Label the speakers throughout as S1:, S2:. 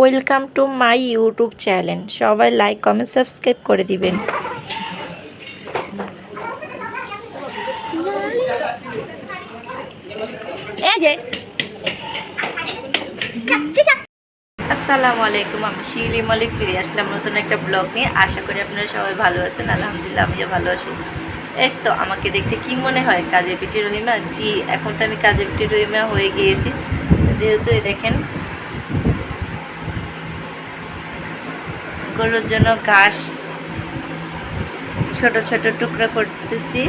S1: Welcome to my YouTube channel. সবাই like, comment, subscribe করে দিবেন। আসসালামু আলাইকুম, আমি শিলি মলিক ফিরে আসলাম নতুন একটা ব্লগ নিয়ে। আশা করি আপনারা সবাই ভালো আছেন, আলহামদুলিল্লাহ আমিও ভালো আছি। এই তো, আমাকে দেখতে কি মনে হয় কাজে পিটি রহিমা? জি, এখন তো আমি কাজে পিটি রহিমা হয়ে গিয়েছি। যেহেতু দেখেন গরুর জন্য ঘাস ছোট ছোট টুকরা করতেছি।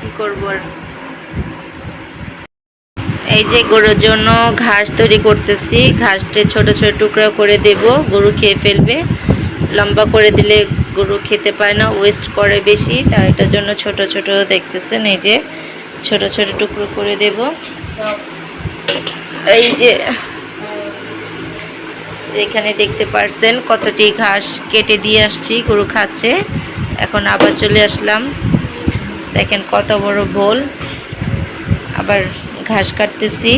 S1: কি করব এই যে গরুর জন্য ঘাস তৈরি করতেছি। ঘাসটা ছোট ছোট টুকরা করে দেব। গরু খেয়ে ফেলবে। লম্বা করে দিলে গরু খেতে পায় না ওয়েস্ট করে বেশি। তাই এটার জন্য ছোট ছোট দেখতেছেন, এই যে ছোট ছোট টুকরো করে দেব। এই যে যেখানে দেখতে পারছেন কতটি ঘাস কেটে দিয়ে আসছি, গরু খাচ্ছে। এখন আবার চলে আসলাম। দেখেন কত বড় বোল আবার ঘাস কাটতেছি।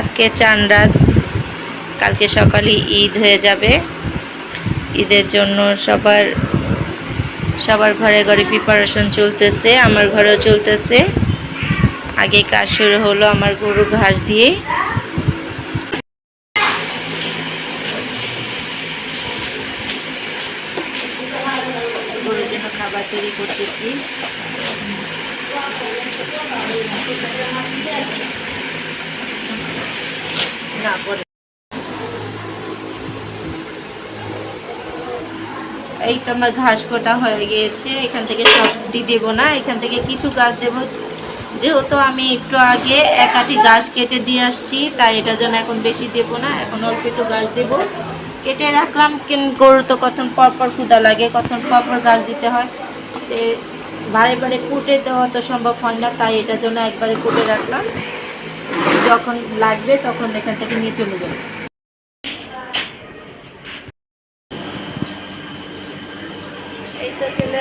S1: আজকে চান রাত। কালকে সকালে ঈদ হয়ে যাবে। ঈদের জন্য সবার সবার ঘরে ঘরে প্রিপারেশন চলতেছে, আমার ঘরেও চলতেছে। আগে কাজ শুরু হলো আমার গরু ঘাস দিয়ে গরুর জন্য খাবার তৈরি করতেছি না পরে এই তো আমার ঘাস কোটা হয়ে গিয়েছে। এখান থেকে সবটি দেব না, এখান থেকে কিছু গাছ দেব। যেহেতু আমি একটু আগে এক আটি গাছ কেটে দিয়ে আসছি, তাই এটার জন্য এখন বেশি দেব না, এখন অল্প একটু গাছ দেব। কেটে রাখলাম, কিন গরু তো কখন পরপর ক্ষুদা লাগে, কখন পরপর গাছ দিতে হয়। বারে বারে কুটে দেওয়া তো সম্ভব হয় না, তাই এটার জন্য একবারে কুটে রাখলাম। যখন লাগবে তখন এখান থেকে নিয়ে চলে যাবে এই তো চলে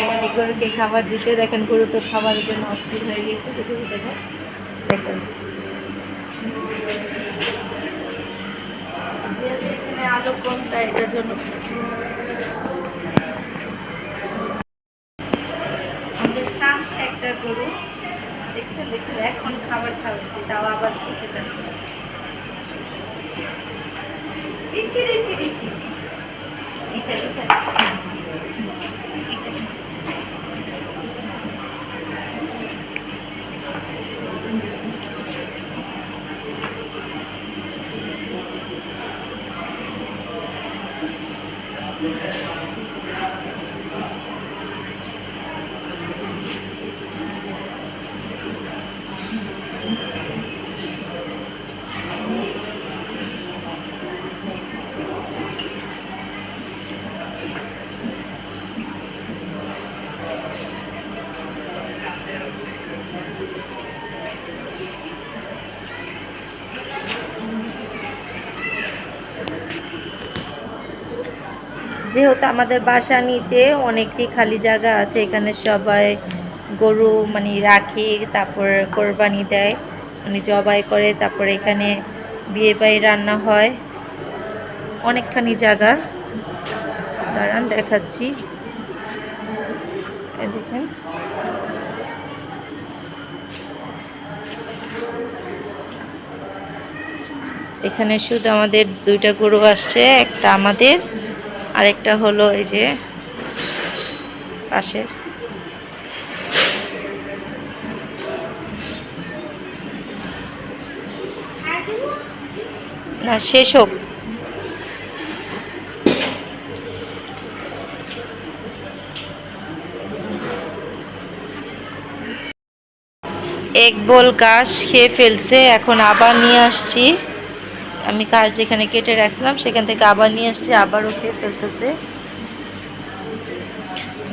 S1: ফাইনালি গরুকে খাবার দিতে। দেখেন, গরু তো খাবারের জন্য অস্থির হয়ে গেছে। দেখেন আলো কম তাই এটার জন্য একটা গরু। দেখছেন দেখছেন, এখন খাবার খাওয়াচ্ছি তাও আবার খেতে চাচ্ছে দিচ্ছি নিচে Okay. যেহেতু আমাদের বাসা নিচে অনেকই খালি জায়গা আছে, এখানে সবাই গরু মানে রাখে, তারপর কোরবানি দেয় মানে জবাই করে, তারপর এখানে বিয়ে বাড়ি রান্না হয়। অনেকখানি জায়গা। দাঁড়ান, দেখাচ্ছি। দেখেন। এখানে শুধু আমাদের দুইটা গরু আসছে, একটা আমাদের। আরেকটা হলো এই যে পাশের। শেষ হোক। এক বোল ঘাস খেয়ে ফেলছে, এখন আবার নিয়ে আসছি। আমি কাজ যেখানে কেটে রাখছিলাম, সেখান থেকে আবার নিয়ে আসছি, আবার খেয়ে ফেলতেছে।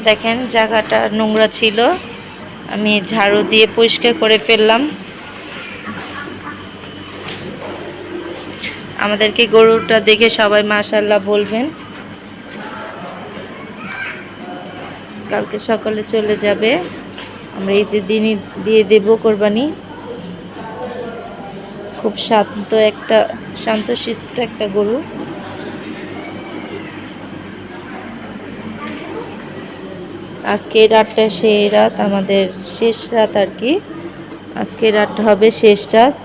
S1: দেখেন, জায়গাটা নোংরা ছিল। আমি ঝাড়ু দিয়ে পরিষ্কার করে ফেললাম। আমাদেরকে গরুটা দেখে সবাই মাশাল্লাহ বলবেন। কালকে সকালে চলে যাবে। আমরা ঈদের দিনই দিয়ে দেব কোরবানি। খুব শান্ত একটা শান্ত শান্তশিষ্ট একটা গরু। আজকে রাতটা সেই রাত, আমাদের শেষ রাত আর কি। আজকে রাতটা হবে শেষ রাত।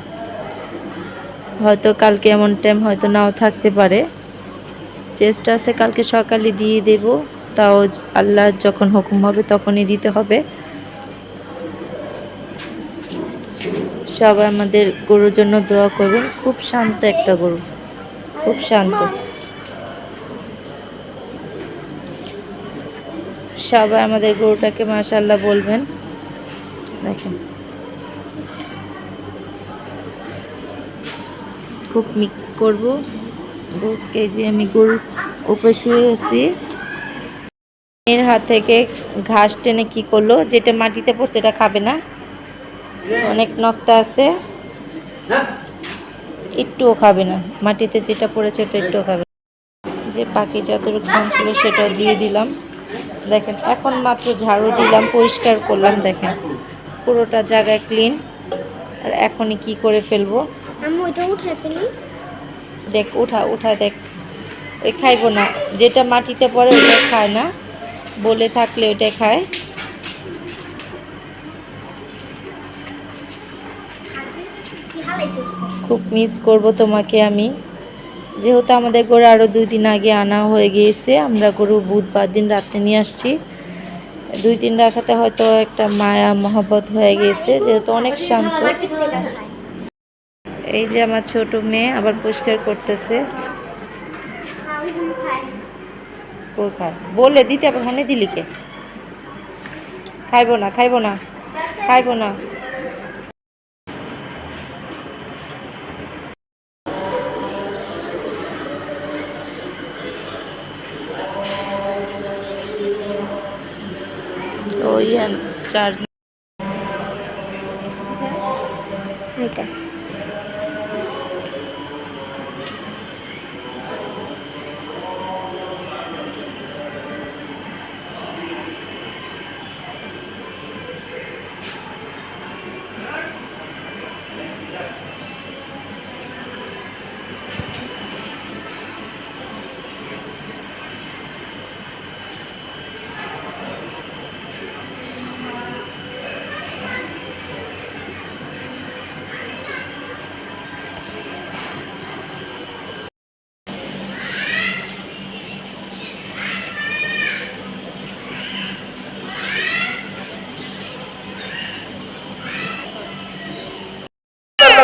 S1: হয়তো কালকে এমন টাইম হয়তো নাও থাকতে পারে। চেষ্টা আছে কালকে সকালে দিয়ে দেব, তাও আল্লাহর যখন হুকুম হবে তখনই দিতে হবে। সবাই আমাদের গরুর জন্য দোয়া করবেন। খুব শান্ত একটা গরু। খুব শান্ত। সবাই আমাদের গরুটাকে মাশাল্লাহ বলবেন। দেখেন। খুব মিক্স করব। দু কেজি আমি গরু উপরে শুয়ে আছি। এর হাত থেকে ঘাস টেনে কি করল? যেটা মাটিতে পড়ছে এটা খাবে না। অনেক নক্তা আছে। একটুও খাবে না। মাটিতে যেটা পড়েছে ওটা একটুও খাবে। যে পাখি যতটুকু ছিল সেটাও দিয়ে দিলাম। দেখেন এখন মাত্র ঝাড়ু দিলাম পরিষ্কার করলাম দেখেন। পুরোটা জায়গায় ক্লিন আর এখনই কি করে ফেলব? দেখ উঠা উঠা দেখ। ওই খাইবো না। যেটা মাটিতে পড়ে ওটা খায় না। বলে থাকলে ওটা খায়। খুব মিস করব তোমাকে আমি। যেহেতু আমাদের গরু আরও দুই দিন আগে আনা হয়ে গিয়েছে, আমরা গরু বুধবার দিন রাতে নিয়ে আসছি। দুই দিন রাখাতে হয়তো একটা মায়া, মহব্বত হয়ে গিয়েছে যেহেতু অনেক শান্ত। এই যে আমার ছোট মেয়ে আবার পরিষ্কার করতেছে। কোথায়? বলে দিতে আবার মনে দিলি কে? খাইবো না খাইবো না খাইবো না। চার্জ।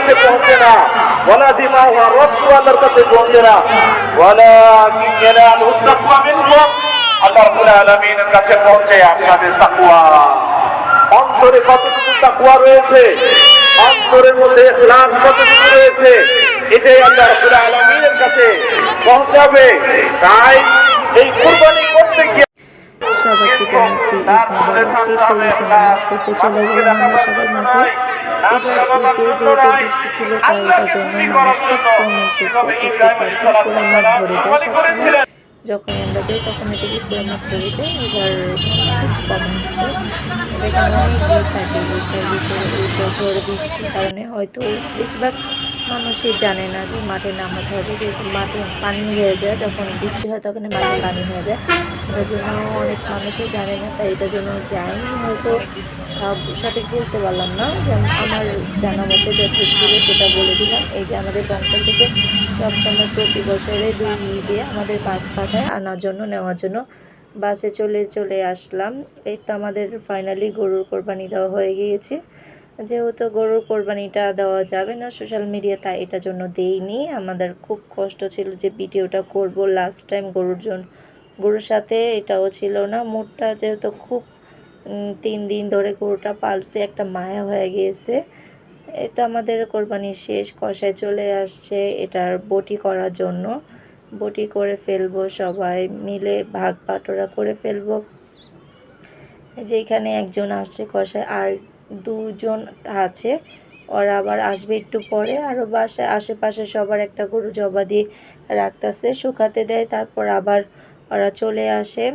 S2: কাছে পৌঁছে না। ওয়ালা দিমাউ রব্বু আল্লাহর কাছে পৌঁছে না। ওয়ালা মিনকুম আল্লাহ রাব্বুল আলামিনের কাছে পৌঁছে আপনাদের তাকওয়া। অন্তরে কতটুকু তাকওয়া রয়েছে? অন্তরের মধ্যে ইখলাস কতটুকু রয়েছে? এটাই আল্লাহ রাব্বুল আলামিনের কাছে পৌঁছাবে। তাই এই কুরবানি করতে গিয়ে
S1: সবাইকে জানাচ্ছি ঈদ মোবারক ঈদ তো ঈদে নামাজ পড়তে চলে গেলাম আমরা সবাই মাঠে এবার ঈদে যেহেতু বৃষ্টি ছিল তাই এটার জন্য মানুষ খুব কম এসেছে এইটটি পার্সেন্ট পুরো মাঠ ভরে যায় সবসময় যখন আমরা যাই তখন এদিকে পুরো মাঠ ভরে যায় এবার খুব কম আসছে এখানে অনেক ভিড় থাকে। বৈশাখ ভিতরে এই বছর বৃষ্টির কারণে হয়তো বেশিরভাগ মানুষই জানে না যে মাঠে নামাজ হবে। যেহেতু মাঠে পানি হয়ে যায় যখন বৃষ্টি হয় তখন মাঠে পানি হয়ে যায়। এটার জন্য অনেক মানুষই জানে না, তাই এটার জন্য যায়নি হয়তো সঠিক বলতে পারলাম না। যেমন আমার জানা মতে যতটুকু ছিল, সেটা বলে দিলাম। এই যে আমাদের বংশ থেকে সবসময় প্রতি বছরে দুই ঈদে আমাদের বাস পাঠায় আনার জন্য, নেওয়ার জন্য। বাসে চলে চলে আসলাম। এই তো আমাদের ফাইনালি গরুর কোরবানি দেওয়া হয়ে গিয়েছে। যেহেতু গরুর কোরবানিটা দেওয়া যাবে না সোশ্যাল মিডিয়া তাই এটার জন্য দেইনি। আমাদের খুব কষ্ট ছিল যে ভিডিওটা করব লাস্ট টাইম গরুর জন্য গরুর সাথে এটাও ছিল না। মুডটা যেহেতু খুব তিন দিন ধরে গরুটা পালছে, একটা মায়া হয়ে গিয়েছে। তো আমাদের কোরবানি শেষ, কষায় চলে আসছে এটার বটি করার জন্য। বটি করে ফেলব সবাই মিলে, ভাগ বাটোরা করে ফেলব। এই যে এখানে একজন আসছে কষায়, আর দুজন আছে। ওরা আবার আসবে একটু পরে। আরও বাসায় আশেপাশে সবার একটা গরু জবা দিয়ে রাখতেছে, শুকাতে দেয়, তারপর আবার ওরা চলে আসে।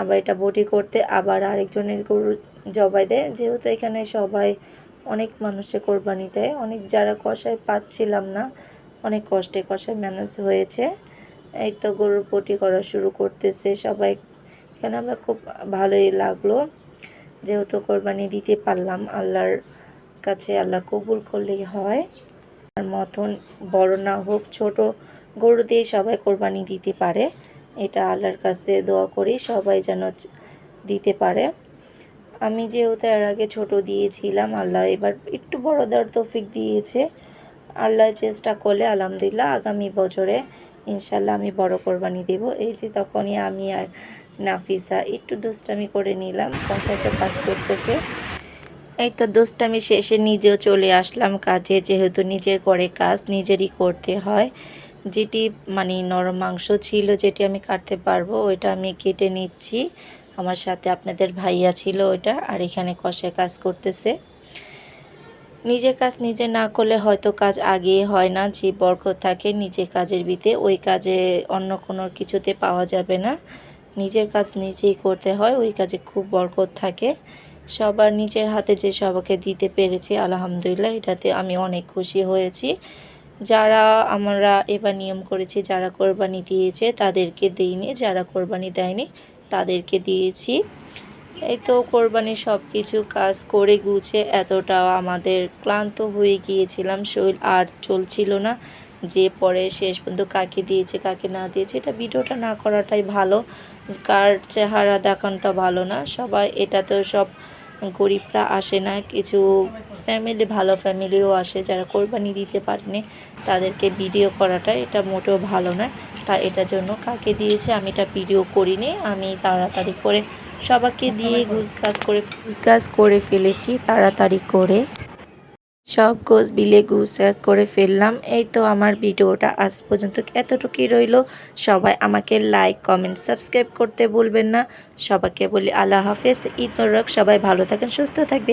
S1: আবার এটা বটি করতে, আবার আরেকজনের গরু জবাই দেয়। যেহেতু এখানে সবাই অনেক মানুষে কোরবানি দেয়। অনেক যারা কষায় পাচ্ছিলাম না, অনেক কষ্টে কষায় ম্যানেজ হয়েছে। এই তো গরুর পটি করা শুরু করতেছে সবাই। এখানে আমরা খুব ভালোই লাগল। যেহেতু কোরবানি দিতে পারলাম, আল্লাহর কাছে আল্লাহ কবুল করলেই হয়। আর মতন বড় না হোক, ছোট গরু দিয়ে সবাই কোরবানি দিতে পারে। এটা আল্লাহর কাছে দোয়া করি, সবাই যেন দিতে পারে। আমি যেহেতু এর আগে ছোট দিয়েছিলাম, আল্লাহ এবার একটু বড় দেওয়ার তৌফিক দিয়েছে। আল্লাহ চেষ্টা করলে, আলহামদুলিল্লাহ, আগামী বছরে ইনশাল্লাহ আমি বড় কোরবানি দেব। এই যে তখনই আমি আর নাফিসা একটু দুষ্টামি করে নিলাম কষাইটা কাজ করতেছে। এই তো দুষ্টামি শেষে নিজেও চলে আসলাম কাজে, যেহেতু নিজের করে কাজ নিজেরই করতে হয়। যেটি মানে নরম মাংস ছিল যেটি আমি কাটতে পারব, ওইটা আমি কেটে নিচ্ছি। আমার সাথে আপনাদের ভাইয়া ছিল ওইটা, আর এখানে কষে কাজ করতেছে। নিজের কাজ নিজে না করলে হয়তো কাজ আগে হয় না, যে বরকত থাকে নিজের কাজের ভিতরে ওই কাজে অন্য কোনো কিছুতে পাওয়া যাবে না। নিজের কাজ নিজেই করতে হয়, ওই কাজে খুব বরকত থাকে। সবার নিজের হাতে যে সবাইকে দিতে পেরেছি, আলহামদুলিল্লাহ, এটাতে আমি অনেক খুশি হয়েছি। যারা আমরা এবার নিয়ম করেছি, যারা কোরবানি দিয়েছে তাদেরকে দিইনি, যারা কোরবানি দেয়নি তাদেরকে দিয়েছি। এই তো কোরবানি সব কিছু কাজ করে গুছে এতটা আমাদের ক্লান্ত হয়ে গিয়েছিলাম, শরীর আর চলছিল না। যে পরে শেষ পর্যন্ত কাকে দিয়েছে, কাকে না দিয়েছে, এটা ভিডিওটা না করাটাই ভালো। কার চেহারা দেখানোটা ভালো না। সবাই এটা তো সব গরিবরা আসে না কিছু ফ্যামিলি ভালো ফ্যামিলিও আসে যারা কোরবানি দিতে পারেনি তাদেরকে ভিডিও করাটা এটা মোটেও ভালো না। তা এটার জন্য কাকে দিয়েছে আমি এটা ভিডিও করিনি আমি তাড়াতাড়ি করে সবাইকে দিয়ে গুজগাছ করে। গুজগাছ করে ফেলেছি তাড়াতাড়ি করে। সব গোছ বিলে গুস করে ফেললাম। এই তো আমার ভিডিওটা আজ পর্যন্ত এতটুকুই রইল। সবাই আমাকে লাইক কমেন্ট সাবস্ক্রাইব করতে বলবেন না। সবাইকে বলি আল্লাহ হাফেজ। ঈদ মোরক সবাই ভালো থাকেন, সুস্থ থাকবে